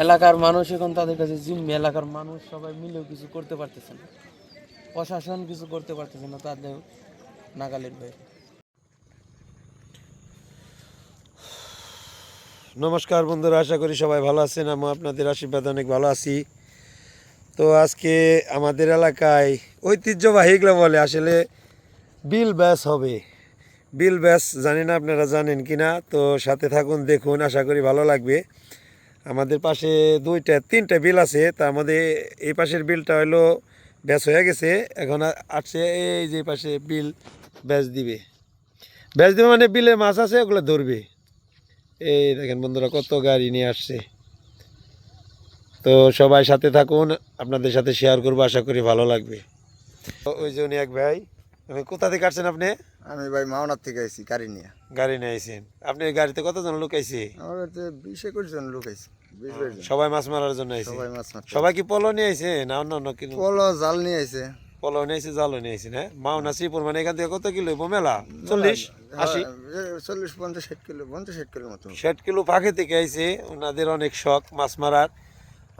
এলাকার মানুষ এখন তাদের কাছে জিম্মি, এলাকার মানুষ সবাই মিলেও কিছু করতে পারতেছে না। প্রশাসন কিছু করতে পারতেছে না তাদের নাগালের বাইরে। নমস্কার বন্ধুরা, আশা করি সবাই ভালো আছেন আমি আপনাদের আশীর্বাদ অনেক ভালো আছি। তো আজকে আমাদের এলাকায় ঐতিহ্যবাহী এগুলো বলে, আসলে বিল ব্যাস হবে। বিল ব্যাস, জানি না আপনারা জানেন কি না তো সাথে থাকুন, দেখুন, আশা করি ভালো লাগবে। আমাদের পাশে দুইটা তিনটা বিল আছে তা আমাদের এই পাশের বিলটা হলো ব্যাস হয়ে গেছে। এখন আসছে এই যে পাশে বিল ব্যাস দিবে। ব্যাস দিবে মানে বিলে মাছ আছে ওগুলো ধরবে। এই দেখেন বন্ধুরা কত গাড়ি নিয়ে আসছে। তো সবাই সাথে থাকুন আপনাদের সাথে শেয়ার করব আশা করি ভালো লাগবে। ওই যে উনি এক ভাই আপনি কোথা থেকে আসছেন আপনি? আমি ভাই মাওনার থেকে আইছি গাড়ি নিয়ে। গাড়ি নিয়ে আইছেন। আপনি গাড়িতে কতজন লোক আইছে? আমার বাড়িতে বিশ একুশ জন লোক আইছে। সবাই মাছ মারার জন্য আইছে। সবাই মাছ সবাই কি পলো নিয়ে আইছে না অন্য অন্য কিনো পলো জাল নিয়ে আইছে। পলো নিয়ে আইছে জালও নিয়ে আইছে না? মাওনা শ্রীপুর মানে এখান থেকে কত কিলো মেলা? চল্লিশ? আশি? হ্যাঁ, চল্লিশ পঞ্চাশ ষাট কিলো পঞ্চাশ ষাট কিলোর মতো। ষাট কিলো পাখি থেকে আইছে ওনাদের অনেক শখ মাছ মারার।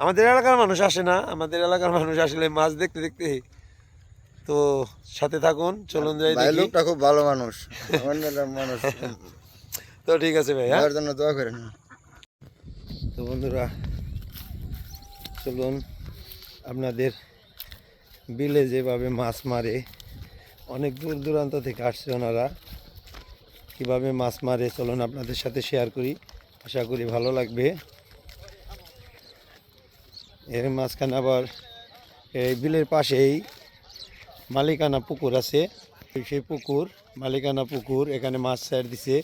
আমাদের এলাকার মানুষ আসে না আমাদের এলাকার মানুষ আসলে মাছ দেখতে দেখতে তো সাথে থাকুন চলুন যাই দেখি। লোকটা খুব ভালো মানুষ মানুষ। তো ঠিক আছে ভাই হ্যাঁ? আমার জন্য দোয়া করেন। তো বন্ধুরা, চলুন আপনাদের বিলে যেভাবে মাছ মারে, অনেক দূর দূরান্ত থেকে আসছে ওনারা, কীভাবে মাছ মারে চলুন আপনাদের সাথে শেয়ার করি। আশা করি ভালো লাগবে। এর মাঝখানে আবার এই বিলের পাশেই মালিকানা পুকুর আছে। সেই পুকুর, মালিকানা পুকুর, এখানে মাছ ছাড় দিছে।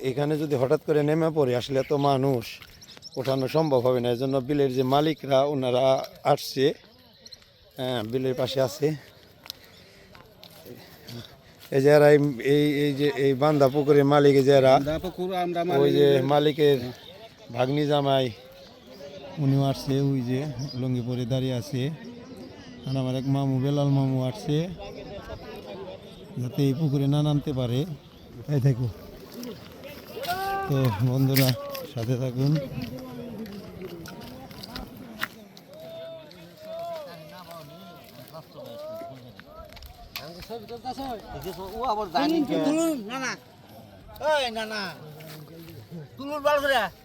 এখানে যদি হঠাৎ করে নেমে পড়ে আসলে তো মানুষ ওঠানো সম্ভব হবে না। এজন্য বিলের যে মালিকরা ওনারা আসছে। হ্যাঁ বিলের পাশে আছে। এই যারা এই- এই এই যে এই বান্দা পুকুরের মালিক এই যারা ওই যে মালিকের ভাগ্নি জামাই উনিও আসছে ওই যে লঙ্গি পরে দাঁড়িয়ে আছে। আর আমার এক মামু বেলাল মামু আসছে যাতে এই পুকুরে না নামতে পারে। এই দেখো তো বন্ধুরা সাথে থাকুন।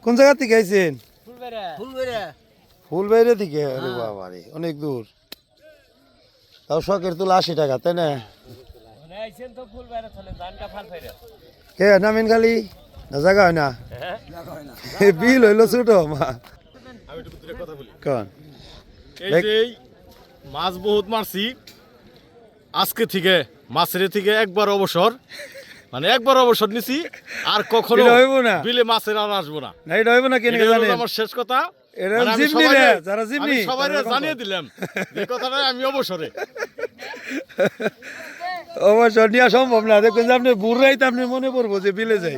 কোন জায়গা থেকে আইছেন? ফুলবাইরে থেকে আরে বাবা রে অনেক দূর। তাও শখের তুলা আশি টাকা তাই না? কে নামিন খালি। জায়গা হয় না বিল হইল ছোট মা। কন? এই দেখ- যে এই মাছ বহুত মারছি আজকে থেকে মাছের থেকে একবার অবসর। মানে একবার অবসর নিছি আর কখনো হইবো না। বিলে মাছের আর আসব না। না এটা হইব না কেন জানেন? আমার শেষ কথা। এরা মানে রে, যারা তারা এরকম জানিয়ে দিলাম এই কথাটা আমি অবসরে। অবসর নেওয়া সম্ভব না। দেখুন আপনি বুড়াই তো আপনি মনে পড়ব যে বিলে যাই।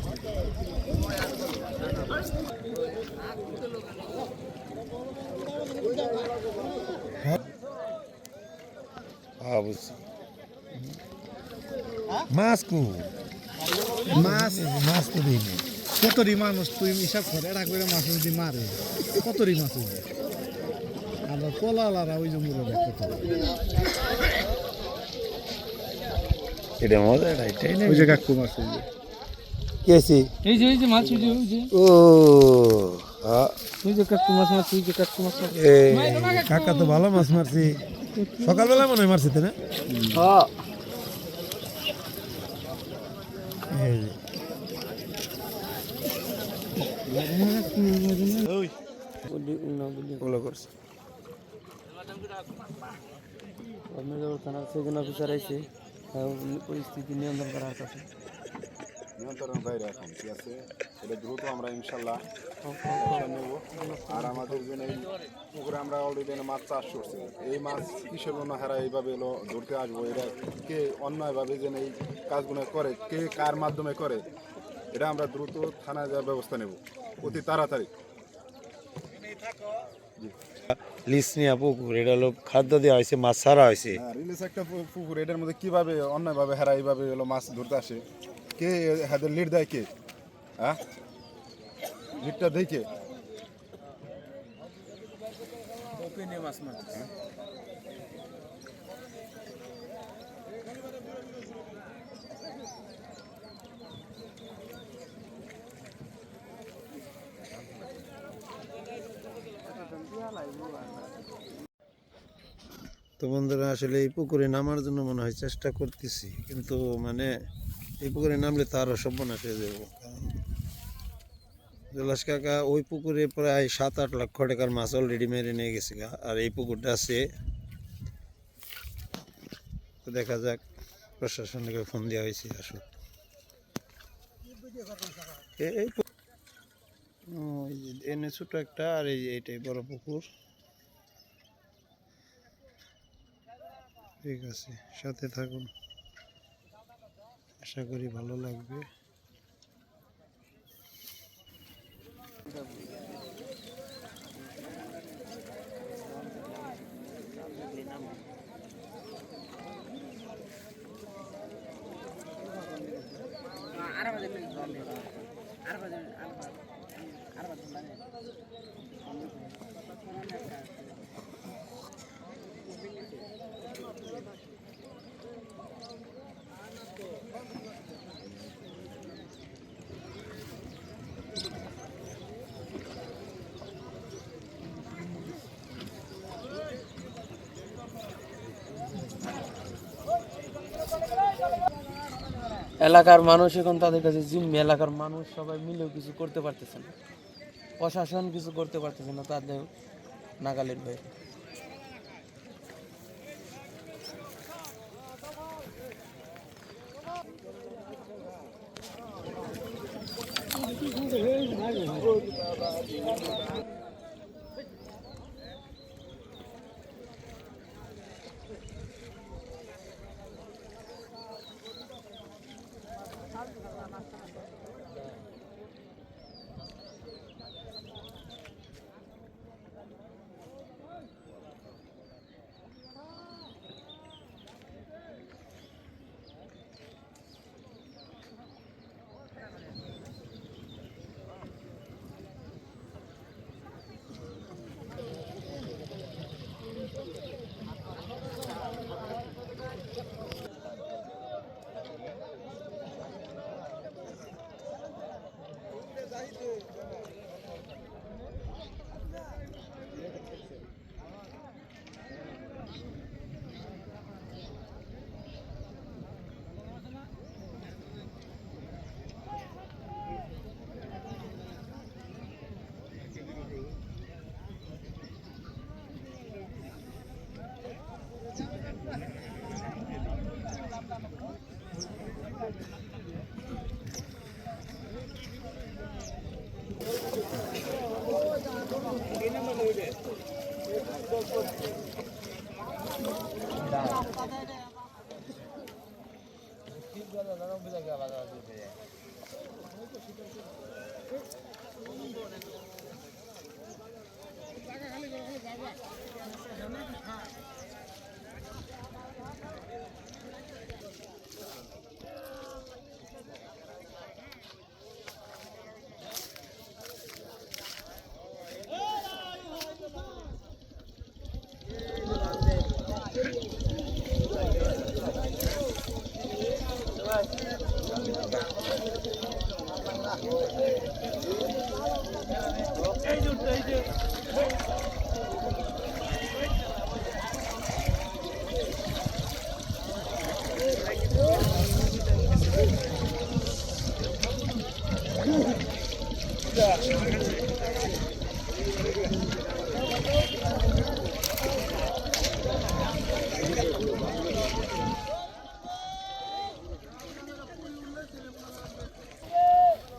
বুঝছি মাছ কু মাছ মাছ তো দিইনি কতরি মানুষ তুই হিসাব করে এটা করে মাছ যদি মারে কতরি মাছ হইবে? আবার কলালারা ওই জঙ্গলে দেখ কত এটা মজা এটা এটাই না? ওই যে কাকু মাছ হইবে। কি আছে এই যে এই যে মাছ ওই যে ও আ, ওই যে কাকু মাছ মাছ ওই যে কাকু মাছ মাছ এ, কাকা তো ভালো মাছ মারছি। সকালবেলা মনে হয় মারছি না? আপনার থানার সেকেন্ড অফিসার আইছে। হ্যাঁ, পরিস্থিতি নিয়ন্ত্রণ করার কথা। নিয়ন্ত্রণ বাইরে এখন ঠিক আছে? এটা দ্রুত আমরা ইনশাল্লাহ নেব। আর আমাদের জন্য এই পুকুরে আমরা অলরেডি মাছ চাষ করছি। এই মাছ কিসের জন্য হারা এইভাবে এলো ধরতে আসব? এরা কে অন্যায়ভাবে যেন এই কাজগুলো করে কে কার মাধ্যমে করে এটা আমরা দ্রুত থানায় যাওয়ার ব্যবস্থা নেব। অতি তাড়াতাড়ি। লিসনিয়া পুকুর এটা হলো খাদ্য দেওয়া হয়েছে মাছ ছাড়া হয়েছে। হ্যাঁ একটা পুকুর এটার মধ্যে কীভাবে অন্যায়ভাবে হারা এইভাবে এলো মাছ ধরতে আসে? কে হাদের লিড দেয় কে? হ্যাঁ লিডটা দেয় কে? তো বন্ধুরা আসলে এই পুকুরে নামার জন্য মনে হয় চেষ্টা করতেছি কিন্তু মানে এই পুকুরে নামলে তো আরও সর্বনাশ হয়ে যাব। জলাস কাকা ওই পুকুরে প্রায় সাত আট লক্ষ টাকার মাছ অলরেডি মেরে নিয়ে গেছে আর এই পুকুরটা আছে। দেখা যাক, প্রশাসনকে ফোন দেওয়া হয়েছে আসুক এই এনে ছোট একটা, আর এই এইটাই বড় পুকুর। ঠিক আছে, সাথে থাকুন। আশা করি ভালো লাগবে। এলাকার মানুষ এখন তাদের কাছে জিম্মি, এলাকার মানুষ সবাই মিলেও কিছু করতে পারতেছে না। প্রশাসন কিছু করতে পারতেছে না তাদের নাগালের বাইরে। Gracias.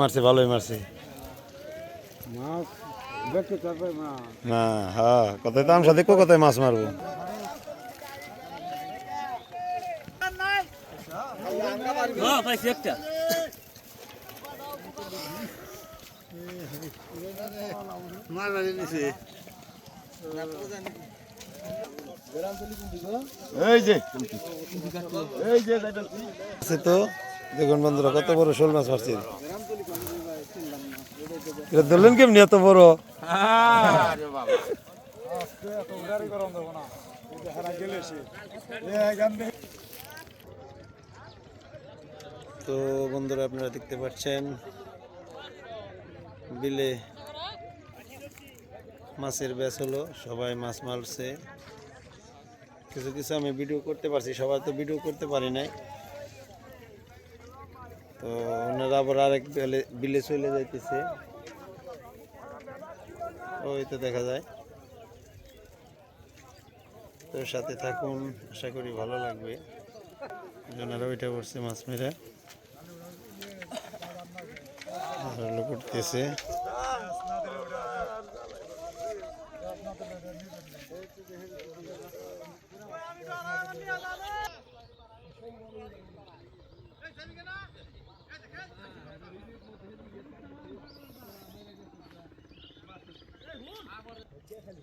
মারছে ভালোই মারছে। না হ্যাঁ কোথায় তো আমসা দেখব কোথায় মাছ মারবো। দেখুন বন্ধুরা, কত বড় শোল মাছ মারছে। ধরলেন কেমনি এত বড়? তো বন্ধুরা, আপনারা দেখতে পাচ্ছেন, বিলে মাছের ব্যাস হলো, সবাই মাছ মারছে। কিছু কিছু আমি ভিডিও করতে পারছি, সবাই তো ভিডিও করতে পারি নাই। তো ওনারা আবার আরেক বিলে চলে যাইতেছে। ওই তো দেখা যায়। তো সাথে থাকুন, আশা করি ভালো লাগবে। ওনারা ওইটা করছে মাছ মেরে। ভালো করতেছে খালি